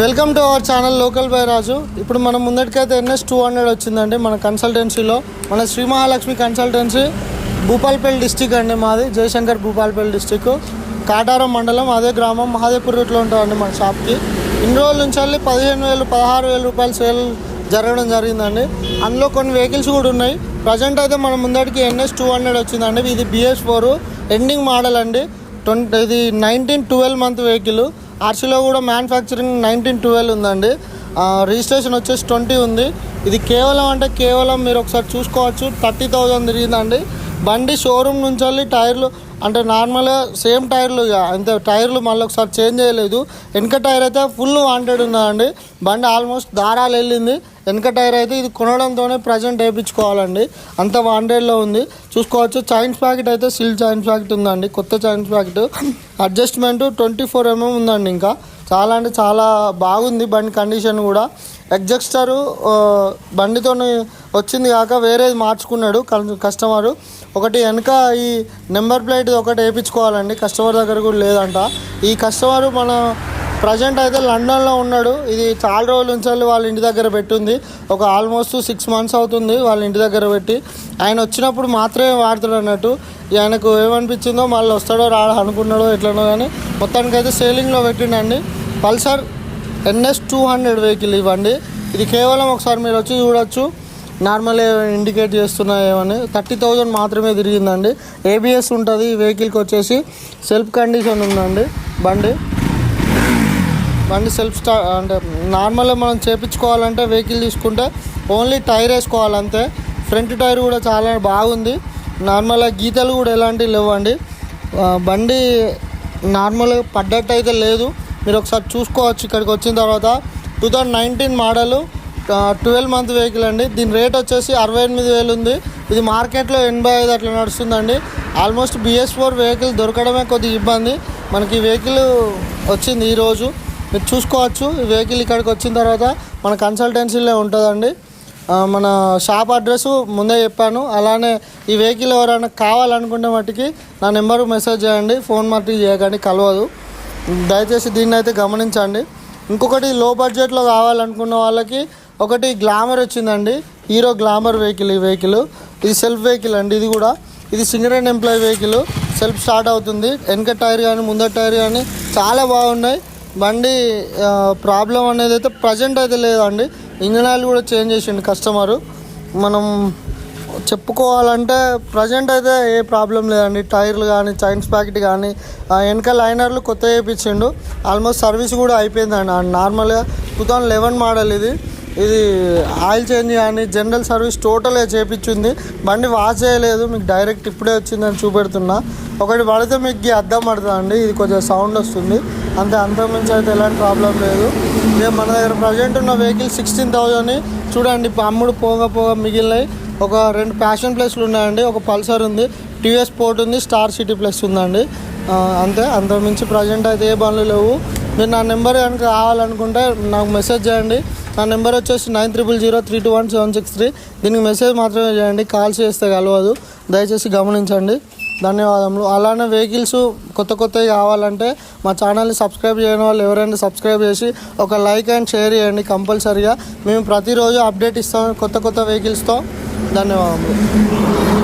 Welcome to our channel local by Raju ఇప్పుడు మనం ముందటికైతే NS two hundred వచ్చిందండి మన కన్సల్టెన్సీలో మన శ్రీ మహాలక్ష్మి కన్సల్టెన్సీ భూపాల్పల్లి డిస్టిక్ అండి మాది జయశంకర్ భూపాల్పల్లి డిస్టిక్ కాటారం మండలం అదే గ్రామం మహాదేపూర్ రూట్లో ఉంటామండి మన షాప్కి ఇన్ని రోజుల నుంచి వెళ్ళి పదిహేను వేలు పదహారు వేల రూపాయలు సేల్ జరగడం జరిగిందండి. అందులో కొన్ని వెహికల్స్ కూడా ఉన్నాయి. ప్రజెంట్ అయితే మన ముందటికి ఎన్ఎస్ టూ హండ్రెడ్ వచ్చిందండి. ఇది బిఎస్ ఫోర్ ఎండింగ్ మోడల్ అండి. ట్వంటీ ఇది నైన్టీన్ ట్వెల్వ్ మంత్ వెహికల్ ఆర్సీలో కూడా మ్యానుఫ్యాక్చరింగ్ నైన్టీన్ ట్వెల్వ్ ఉందండి. రిజిస్ట్రేషన్ వచ్చేసి ట్వంటీ ఉంది. ఇది కేవలం అంటే కేవలం మీరు ఒకసారి చూసుకోవచ్చు థర్టీ థౌజండ్ తిరిగిందండి. బండి షోరూమ్ నుంచి వెళ్ళి టైర్లు అంటే నార్మల్గా సేమ్ టైర్లు ఇక అంతే టైర్లు మళ్ళీ ఒకసారి చేంజ్ చేయలేదు. వెనక టైర్ అయితే ఫుల్ వాంటెడ్ ఉన్నదండి బండి ఆల్మోస్ట్ దారాలు వెళ్ళింది. వెనక టైర్ అయితే ఇది కొనడంతోనే ప్రజెంట్ వేయించుకోవాలండి అంత వాంటెడ్లో ఉంది. చూసుకోవచ్చు. చైన్స్ ప్యాకెట్ అయితే సిల్ చైన్స్ ప్యాకెట్ ఉందండి. కొత్త chains packet. Adjustment twenty four mm ఉందండి ఇంకా. చాలా అంటే చాలా బాగుంది బండి కండిషన్ కూడా. ఎగ్జస్టరు బండితో వచ్చింది కాక వేరేది మార్చుకున్నాడు కస్టమరు. ఒకటి వెనక ఈ నెంబర్ ప్లేట్ ఒకటి వేయించుకోవాలండి కస్టమర్ దగ్గర కూడా లేదంట. ఈ కస్టమరు మన ప్రజెంట్ అయితే లండన్లో ఉన్నాడు. ఇది చాలా రోజుల నుంచి వాళ్ళ ఇంటి దగ్గర పెట్టింది. ఒక ఆల్మోస్ట్ సిక్స్ మంత్స్ అవుతుంది వాళ్ళ ఇంటి దగ్గర పెట్టి. ఆయన వచ్చినప్పుడు మాత్రమే వాడతాడు అన్నట్టు. ఆయనకు ఏమనిపించిందో మళ్ళీ వస్తాడో రాడో అనుకున్నాడో ఎట్లనో కానీ మొత్తానికి అయితే సేలింగ్లో పెట్టిండండి. Pulsar NS two hundred vehicle ఇవ్వండి. ఇది కేవలం ఒకసారి మీరు వచ్చి చూడొచ్చు. నార్మల్ ఇండికేట్ చేస్తున్నాయేమని థర్టీ థౌజండ్ మాత్రమే తిరిగిందండి. ఏబిఎస్ ఉంటుంది. ఈ వెహికల్కి వచ్చేసి సెల్ఫ్ కండిషన్ ఉందండి. బండి. బండి సెల్ఫ్ స్టా అంటే నార్మల్గా మనం చేపించుకోవాలంటే వెహికల్ తీసుకుంటే ఓన్లీ టైర్ వేసుకోవాలి అంతే. ఫ్రంట్ టైర్ కూడా చాలా బాగుంది. నార్మల్గా గీతలు కూడా ఎలాంటివి లేవండి. బండి నార్మల్గా పడ్డట్టు అయితే లేదు. మీరు ఒకసారి చూసుకోవచ్చు ఇక్కడికి వచ్చిన తర్వాత. Two thousand nineteen model twelve month vehicle అండి. దీని రేట్ వచ్చేసి అరవై ఎనిమిది వేలు ఉంది. ఇది మార్కెట్లో ఎనభై ఐదు అట్లా నడుస్తుందండి. ఆల్మోస్ట్ బిఎస్ ఫోర్ వెహికల్ దొరకడమే కొద్దిగా ఇబ్బంది. మనకి వెహికల్ వచ్చింది ఈరోజు. మీరు చూసుకోవచ్చు. ఈ వెహికల్ ఇక్కడికి వచ్చిన తర్వాత మన కన్సల్టెన్సీలో ఉంటుందండి. మన షాప్ అడ్రస్ ముందే చెప్పాను. అలానే ఈ వెహికల్ ఎవరైనా కావాలనుకునే మట్టుకి నా నెంబర్కి మెసేజ్ చేయండి. ఫోన్ మట్టి చేయకండి కలవదు. దయచేసి దీన్ని అయితే గమనించండి. ఇంకొకటి లో బడ్జెట్లో కావాలనుకున్న వాళ్ళకి ఒకటి గ్లామర్ వచ్చిందండి. హీరో గ్లామర్ వెహికల్ ఈ వెహికల్ ఇది సెల్ఫ్ వెహికల్ అండి ఇది కూడా. ఇది singer and employ vehicle self start అవుతుంది. వెనక టైర్ కానీ ముందర టైర్ కానీ చాలా బాగున్నాయి. బండి ప్రాబ్లం అనేది అయితే ప్రజెంట్ అయితే లేదండి. ఇంజన్ ఆయిల్ కూడా చేంజ్ చేసిండు కస్టమరు మనం చెప్పుకోవాలంటే ప్రజెంట్ అయితే ఏ ప్రాబ్లం లేదండి. టైర్లు కానీ చైన్స్ ప్యాకెట్ కానీ వెనక లైనర్లు కొత్త వేయించిండు ఆల్మోస్ట్ సర్వీస్ కూడా అయిపోయిందండి. నార్మల్గా టూ థౌజండ్ లెవెన్ మోడల్ ఇది. ఇది ఆయిల్ చేంజ్ కానీ జనరల్ సర్వీస్ టోటల్గా చేపించింది. బండి వాష్ చేయలేదు. మీకు డైరెక్ట్ ఇప్పుడే వచ్చిందని చూపెడుతున్నా. ఒకటి పడితే మీకు అద్దం పడుతుందండి. ఇది కొంచెం సౌండ్ వస్తుంది. అంతే అంతకుమించి అయితే ఎలాంటి ప్రాబ్లం లేదు. ఇదే మన దగ్గర ప్రజెంట్ ఉన్న వెహికల్ సిక్స్టీన్ థౌజండ్ని చూడండి అమ్ముడు పోగా పోగా మిగిలినాయి. ఒక రెండు ప్యాషన్ ప్లేస్లు ఉన్నాయండి. ఒక పల్సర్ ఉంది టీవీఎస్ పోర్ట్ ఉంది స్టార్ సిటీ ప్లస్ ఉందండి. అంతే అంతే అంతకుమించి ప్రజెంట్ అయితే ఏ బండ్లు లేవు. మీరు నా నెంబర్ కనుక రావాలనుకుంటే నాకు మెసేజ్ చేయండి. నా నెంబర్ వచ్చేసి nine triple zero three two one seven six three దీనికి మెసేజ్ మాత్రమే చేయండి. కాల్ చేస్తే కలవదు. దయచేసి గమనించండి. ధన్యవాదములు. అలానే వెహికల్స్ కొత్త కొత్తవి కావాలంటే మా ఛానల్ని సబ్స్క్రైబ్ చేయని వాళ్ళు ఎవరైనా సబ్స్క్రైబ్ చేసి ఒక లైక్ అండ్ షేర్ చేయండి కంపల్సరీగా. మేము ప్రతిరోజు అప్డేట్ ఇస్తాం కొత్త కొత్త వెహికల్స్తో. ధన్యవాదములు.